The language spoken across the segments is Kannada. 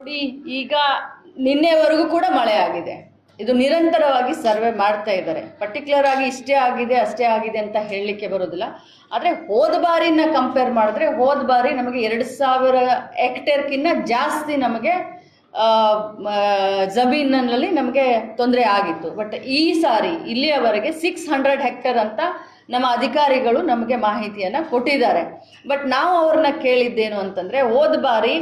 ನೋಡಿ, ಈಗ ನಿನ್ನೆವರೆಗೂ ಕೂಡ ಮಳೆ ಆಗಿದೆ. ಇದು ನಿರಂತರವಾಗಿ ಸರ್ವೆ ಮಾಡ್ತಾ ಇದ್ದಾರೆ. ಪರ್ಟಿಕ್ಯುಲರ್ ಆಗಿ ಇಷ್ಟೇ ಆಗಿದೆ, ಅಷ್ಟೇ ಆಗಿದೆ ಅಂತ ಹೇಳಲಿಕ್ಕೆ ಬರೋದಿಲ್ಲ ಆದರೆ ಹೋದ ಬಾರಿನ ಕಂಪೇರ್ ಮಾಡಿದ್ರೆ ಹೋದ ಬಾರಿ ನಮಗೆ ಎರಡು ಸಾವಿರ ಹೆಕ್ಟೇರ್ಕಿನ್ನ ಜಾಸ್ತಿ ನಮಗೆ ಜಮೀನಲ್ಲಿ ನಮಗೆ ತೊಂದರೆ ಆಗಿತ್ತು. ಬಟ್ ಈ ಸಾರಿ ಇಲ್ಲಿಯವರೆಗೆ ಸಿಕ್ಸ್ ಹಂಡ್ರೆಡ್ ಹೆಕ್ಟೇರ್ ಅಂತ ನಮ್ಮ ಅಧಿಕಾರಿಗಳು ನಮಗೆ ಮಾಹಿತಿಯನ್ನು ಕೊಟ್ಟಿದ್ದಾರೆ. ಬಟ್ ನಾವು ಅವ್ರನ್ನ ಕೇಳಿದ್ದೇನು ಅಂತಂದರೆ, ಹೋದ ಬಾರಿ,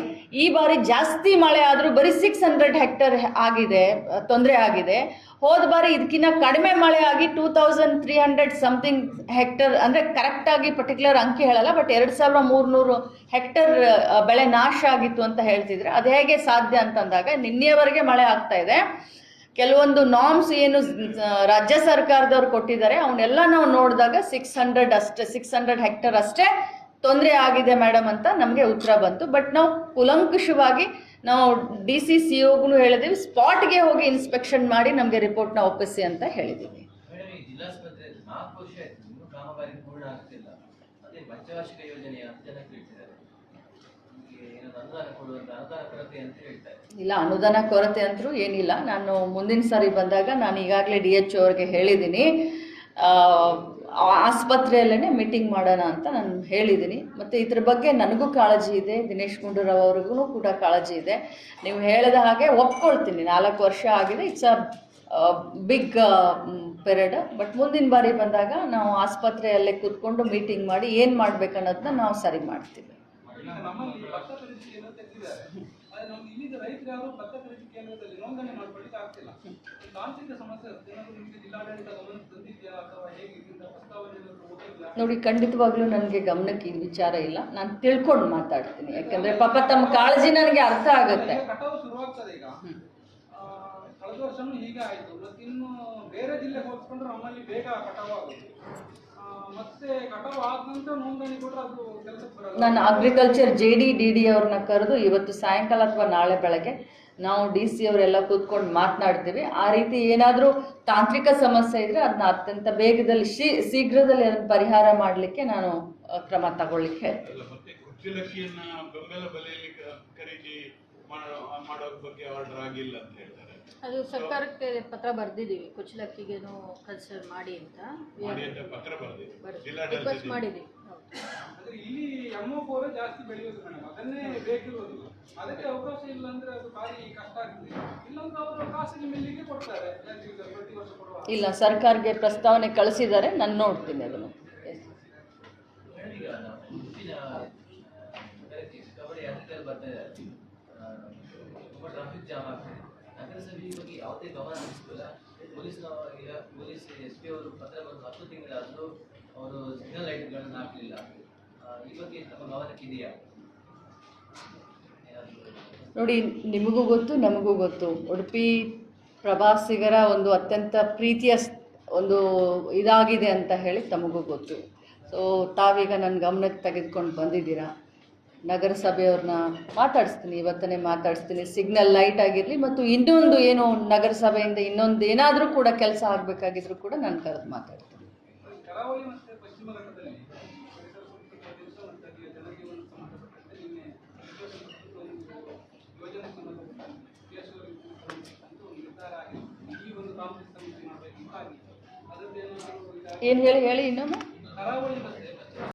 ಈ ಬಾರಿ ಜಾಸ್ತಿ ಮಳೆ ಆದರೂ ಬರೀ ಸಿಕ್ಸ್ ಹಂಡ್ರೆಡ್ ಹೆಕ್ಟರ್ ಆಗಿದೆ, ತೊಂದರೆ ಆಗಿದೆ. ಹೋದ ಬಾರಿ ಇದಕ್ಕಿಂತ ಕಡಿಮೆ ಮಳೆ ಆಗಿ two thousand three hundred something hectare ಅಂದರೆ ಕರೆಕ್ಟಾಗಿ ಪರ್ಟಿಕ್ಯುಲರ್ ಅಂಕಿ ಹೇಳಲ್ಲ ಬಟ್ ಎರಡು ಸಾವಿರ ಮೂರುನೂರು ಹೆಕ್ಟರ್ ಬೆಳೆ ನಾಶ ಆಗಿತ್ತು ಅಂತ ಹೇಳ್ತಿದ್ರೆ, ಅದು ಹೇಗೆ ಸಾಧ್ಯ ಅಂತಂದಾಗ ನಿನ್ನೆಯವರೆಗೆ ಮಳೆ ಆಗ್ತಾ ಇದೆ. ಕೆಲವೊಂದು ನಾಮ್ಸ್ ಏನು ರಾಜ್ಯ ಸರ್ಕಾರದವ್ರು ಕೊಟ್ಟಿದ್ದಾರೆ ಅವನ್ನೆಲ್ಲ ನಾವು ನೋಡಿದಾಗ ಸಿಕ್ಸ್ ಹಂಡ್ರೆಡ್ ಅಷ್ಟೇ ಸಿಕ್ಸ್ ಹಂಡ್ರೆಡ್ ಹೆಕ್ಟರ್ ಅಷ್ಟೇ ತೊಂದರೆ ಆಗಿದೆ ಮೇಡಮ್ ಅಂತ ನಮಗೆ ಉತ್ತರ ಬಂತು. ಬಟ್ ನಾವು ಕುಲಂಕುಷವಾಗಿ ನಾವು ಡಿ ಸಿ ಸಿ ಒಗೂ ಹೇಳಿದ್ದೀವಿ ಸ್ಪಾಟ್ಗೆ ಹೋಗಿ ಇನ್ಸ್ಪೆಕ್ಷನ್ ಮಾಡಿ ನಮಗೆ ರಿಪೋರ್ಟ್ನ ಒಪ್ಪಿಸಿ ಅಂತ ಹೇಳಿದ್ದೀವಿ ಮೇಡಮ್ ಇಲ್ಲ, ಅನುದಾನ ಕೊರತೆ ಅಂತರೂ ಏನಿಲ್ಲ. ನಾನು ಮುಂದಿನ ಸಾರಿ ಬಂದಾಗ ನಾನು ಈಗಾಗಲೇ ಡಿ ಎಚ್ ಅವ್ರಿಗೆ ಹೇಳಿದ್ದೀನಿ. ಆಸ್ಪತ್ರೆಯಲ್ಲೇ ಮೀಟಿಂಗ್ ಮಾಡೋಣ ಅಂತ ನಾನು ಹೇಳಿದ್ದೀನಿ. ಮತ್ತು ಇದ್ರ ಬಗ್ಗೆ ನನಗೂ ಕಾಳಜಿ ಇದೆ, ದಿನೇಶ್ ಗುಂಡೂರಾವ್ ಅವ್ರಿಗೂ ಕೂಡ ಕಾಳಜಿ ಇದೆ. ನೀವು ಹೇಳಿದ ಹಾಗೆ ಒಪ್ಕೊಳ್ತೀನಿ. ನಾಲ್ಕು ವರ್ಷ ಆಗಿದೆ. It's a big period but ಮುಂದಿನ ಬಾರಿ ಬಂದಾಗ ನಾವು ಆಸ್ಪತ್ರೆಯಲ್ಲೇ ಕೂತ್ಕೊಂಡು ಮೀಟಿಂಗ್ ಮಾಡಿ ಏನು ಮಾಡಬೇಕನ್ನೋದನ್ನ ನಾವು ಸರಿ ಮಾಡ್ತೀವಿ. ನಮ್ಮಲ್ಲಿ ಭತ್ತ ಖರೀದಿ ಕೇಂದ್ರ ತೆಗೆದಿದ್ದಾರೆ. ಆದ್ರೆ ನಮ್ಗೆ ಇಲ್ಲಿದ್ದ ರೈತರು ಯಾರು ಭತ್ತ ಖರೀದಿ ಕೇಂದ್ರದಲ್ಲಿ ನೋಂದಣಿ ಮಾಡ್ಕೊಳ್ಳಿಕ್ಕೆ ಆಗ್ತಿಲ್ಲ. ಈ ತಾಂತ್ರಿಕ ಸಮಸ್ಯೆ ಏನಾದ್ರು ನಿಮಗೆ ಜಿಲ್ಲಾಡಳಿತ ಗಮನಕ್ಕೆ ತಂದಿದ್ಯಾ ಅಥವಾ ಹೇಗೆ ಇದರಿಂದ ಪ್ರಸ್ತಾವನೆ ನೋಡಿ ಖಂಡಿತವಾಗ್ಲೂ ನನಗೆ ಗಮನಕ್ಕೆ ಈ ವಿಚಾರ ಇಲ್ಲ. ನಾನು ತಿಳ್ಕೊಂಡು ಮಾತಾಡ್ತೀನಿ. ಯಾಕಂದ್ರೆ ಪಾಪ ತಮ್ಮ ಕಾಳಜಿ ನನಗೆ ಅರ್ಥ ಆಗುತ್ತೆ. ಈಗ ಕಟಾವು ಶುರುವಾಗ್ತದೆ ಈಗ. ಕಳೆದ ವರ್ಷನೂ ಹೀಗೆ ಆಯಿತು. ಮತ್ತೆ ಇನ್ನು ಬೇರೆ ಜಿಲ್ಲೆಗೆ ಹೋಲಿಸ್ಕೊಂಡ್ರೆ ನಮ್ಮಲ್ಲಿ ಬೇಗ ಕಟಾವು ಆಗುತ್ತೆ. ನಾನು agriculture J D D D ಅವ್ರನ್ನ ಕರೆದು ಇವತ್ತು ಸಾಯಂಕಾಲ ಅಥವಾ ನಾಳೆ ಬೆಳಗ್ಗೆ ನಾವು ಡಿ ಸಿ ಅವರೆಲ್ಲ ಕೂತ್ಕೊಂಡು ಮಾತನಾಡ್ತೀವಿ. ಆ ರೀತಿ ಏನಾದರೂ ತಾಂತ್ರಿಕ ಸಮಸ್ಯೆ ಇದ್ದರೆ ಅದನ್ನ ಅತ್ಯಂತ ಬೇಗದಲ್ಲಿ ಶೀ ಶೀಘ್ರದಲ್ಲಿ ಅದನ್ನು ಪರಿಹಾರ ಮಾಡಲಿಕ್ಕೆ ನಾನು ಕ್ರಮ ತಗೊಳ್ಳಿಕ್ಕೆ ಹೇಳ್ತೀನಿ. ಮಾಡೋ ಬಗ್ಗೆ ಆರ್ಡರ್ ಆಗಿಲ್ಲ ಅಂತ ಹೇಳ್ತಾರೆ. ಅದು ಸರ್ಕಾರಕ್ಕೆ ಪತ್ರ ಬರ್ದಿದ್ದೀವಿ ಕುಚ್ಚಲಕ್ಕಿಗೇನು ಕನ್ಸಿಡರ್ ಮಾಡಿ ಅಂತ. ಮಾಡಿ ಅಂತ ಪತ್ರ ಬರೆದಿದೆ. ರಿಕ್ವೆಸ್ಟ್ ಜಿಲ್ಲಾಡಳಿತ ಮಾಡಿದ್ದೀವಿ. ಆದ್ರೆ ಇಲ್ಲಿ ಎಮ್ಮೋ ಬೋರೆ ಜಾಸ್ತಿ ಬೆಳೆಯೋದು ಮೇಡಮ್. ಅದನ್ನೇ ಬೇಕಿರೋದು. ಅದಕ್ಕೆ ಅವಕಾಶ ಇಲ್ಲ ಅಂದ್ರೆ ಅದು ಭಾರಿ ಕಷ್ಟ ಆಗ್ತದೆ. ಇಲ್ಲಾಂದ್ರೆ ಅವರು ಖಾಸಗಿ ಮಿಲ್ಲಿಗೆ ಕೊಡ್ತಾರೆ. ಪ್ರತಿ ವರ್ಷ ಕೊಡುವ ಇಲ್ಲ ಸರ್ಕಾರಕ್ಕೆ ಪ್ರಸ್ತಾವನೆ ಕಳಿಸಿದ್ದಾರೆ ನಾನು ನೋಡ್ತೀನಿ ಯಾವುದೇ ಗಮನ ಹರಿಸ್ತಿಲ್ಲ ಪೊಲೀಸ್ ಈಗ ಪೊಲೀಸ್ ಎಸ್ ಪಿ ಅವರು ಪತ್ರ ಬಂದು ಹತ್ತು ತಿಂಗಳಾದರೂ ಅವರು ಸಿಗ್ನಲ್ ಲೈಟ್ಗಳನ್ನು ಹಾಕಲಿಲ್ಲ. ಈ ಬಗ್ಗೆ ತಮ್ಮ ಗಮನಕ್ಕಿದೆಯಾ ನೋಡಿ, ನಿಮಗೂ ಗೊತ್ತು, ನಮಗೂ ಗೊತ್ತು. ಉಡುಪಿ ಪ್ರವಾಸಿಗರ ಒಂದು ಅತ್ಯಂತ ಪ್ರೀತಿಯ ಒಂದು ಇದಾಗಿದೆ ಅಂತ ಹೇಳಿ ತಮಗೂ ಗೊತ್ತು. ಸೊ ತಾವೀಗ ನನ್ನ ಗಮನಕ್ಕೆ ತೆಗೆದುಕೊಂಡು ಬಂದಿದ್ದೀರಾ? ನಗರಸಭೆಯವ್ರನ್ನ ಮಾತಾಡಿಸ್ತೀನಿ, ಇವತ್ತನೇ ಮಾತಾಡಿಸ್ತೀನಿ. ಸಿಗ್ನಲ್ ಲೈಟ್ ಆಗಿರಲಿ ಮತ್ತು ಇನ್ನೊಂದು ಏನು ನಗರಸಭೆಯಿಂದ ಇನ್ನೊಂದು ಏನಾದರೂ ಕೂಡ ಕೆಲಸ ಆಗಬೇಕಾಗಿದ್ರು ಕೂಡ ನಾನು ಕರೆದು ಮಾತಾಡ್ತೀನಿ. ಏನು ಹೇಳಿ ಹೇಳಿ ಇನ್ನೊಮ್ಮೆ?